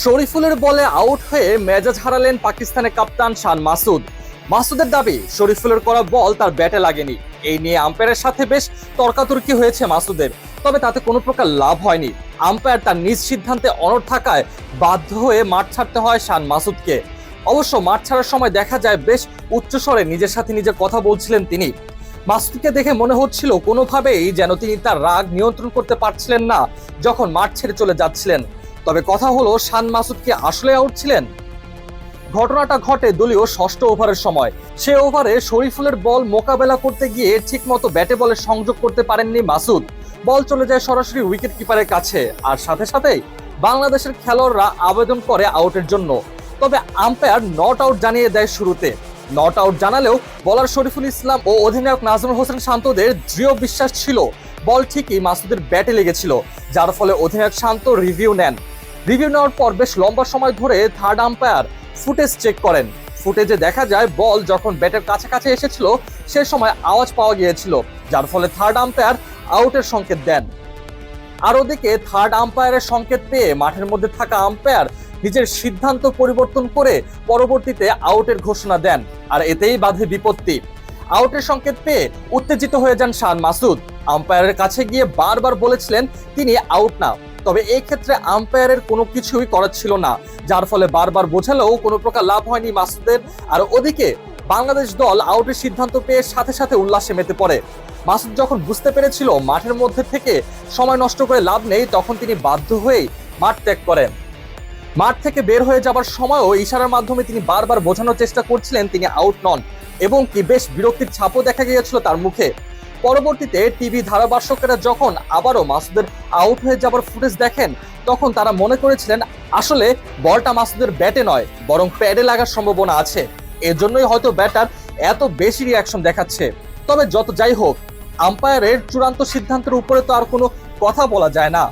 শরীফুলের বলে আউট হয়ে মেজাজ হারালেন পাকিস্তানের কাপ্তান শান মাসুদ। মাসুদের দাবি, শরীফুলের করা বল তার ব্যাটে লাগেনি। এই নিয়ে আম্পায়ারের সাথে বেশ তর্কাতর্কি হয়েছে মাসুদের। তবে তাতে কোনো প্রকার লাভ হয়নি। আম্পায়ার তার নিজ সিদ্ধান্তে অনড় থাকায় বাধ্য হয়ে মাঠ ছাড়তে হয় শান মাসুদকে। অবশ্য মাঠ ছাড়ার সময় দেখা যায় বেশ উচ্চস্বরে নিজের সাথে নিজে কথা বলছিলেন তিনি। মাসুদকে দেখে মনে হচ্ছিল কোনোভাবেই যেন তিনি তার রাগ নিয়ন্ত্রণ করতে পারছিলেন না, যখন মাঠ ছেড়ে চলে যাচ্ছিলেন। তবে কথা হলো, শান মাসুদ কি আসলে আউট ছিলেন? ঘটনাটা ঘটে দলীয় ষষ্ঠ ওভারের সময়। সে ওভারে শরীফুলের বল মোকাবেলা করতে গিয়ে ঠিকমতো ব্যাটে বলে সংযোগ করতে পারেননি মাসুদ। বল চলে যায় সরাসরি উইকেট কিপারের কাছে। আর সাথে সাথেই বাংলাদেশের খেলোয়াড়রা আবেদন করে আউটের জন্য। তবে আম্পায়ার নট আউট জানিয়ে দেয় শুরুতে। নট আউট জানালেও বলার শরীফুল ইসলাম ও অধিনায়ক নাজমুল হোসেন শান্তদের দৃঢ় বিশ্বাস ছিল। বল ঠিকই মাসুদের ব্যাটে লেগেছিল, যার ফলে অধিনায়ক শান্ত রিভিউ নেন। রিভিউ নেওয়ার পর বেশ লম্বা সময় ধরে থার্ড আম্পায়ার ফুটেজ চেক করেন। ফুটেজে দেখা যায় বল যখন ব্যাটের কাছাকাছি এসেছিল, সে সময় আওয়াজ পাওয়া গিয়েছিল, যার ফলে থার্ড আম্পায়ার আউটের সংকেত দেন। আর ওদিকে থার্ড আম্পায়ারের সংকেত পেয়ে মাঠের মধ্যে থাকা আম্পায়ার নিজের সিদ্ধান্ত পরিবর্তন করে পরবর্তীতে আউটের ঘোষণা দেন, আর এতেই বাধে বিপত্তি। আউটের সংকেত পেয়ে উত্তেজিত হয়ে যান শান মাসুদ। আম্পায়ারের কাছে গিয়ে বারবার বলেছিলেন, তিনি আউট না। তবে এই ক্ষেত্রে আম্পায়ারের কোনো কিছুই করার ছিল না, যার ফলে বারবার বোঝালেও কোনো প্রকার লাভ হয়নি মাসুদের। আর ওদিকে বাংলাদেশ দল আউটের সিদ্ধান্ত পেয়ে সাথে সাথে উল্লাসে মেতে পড়ে। মাসুদ যখন বুঝতে পেরেছিল মাঠের মধ্যে থেকে সময় নষ্ট করে লাভ নেই, তখন তিনি বাধ্য হয়েই মাঠ ত্যাগ করেন। মাঠ থেকে বের হয়ে যাবার সময়ও ইশারার মাধ্যমে তিনি বারবার বোঝানোর চেষ্টা করছিলেন তিনি আউট নন, এবং কি বেশ বিরক্তির ছাপও দেখা গিয়েছিল তার মুখে। পরবর্তীতে টিভি ধারাভাষ্যকেরা যখন আবারও মাসুদের আউট হয়ে যাবার ফুটেজ দেখেন, তখন তারা মনে করেছিলেন আসলে বলটা মাসুদের ব্যাটে নয়, বরং প্যাডে লাগার সম্ভাবনা আছে। এজন্যই হয়তো ব্যাটার এত বেশি রিয়াকশন দেখাচ্ছে। তবে যত যাই হোক আম্পায়ারের চূড়ান্ত সিদ্ধান্তের উপরে তো আর কোনো কথা বলা যায় না।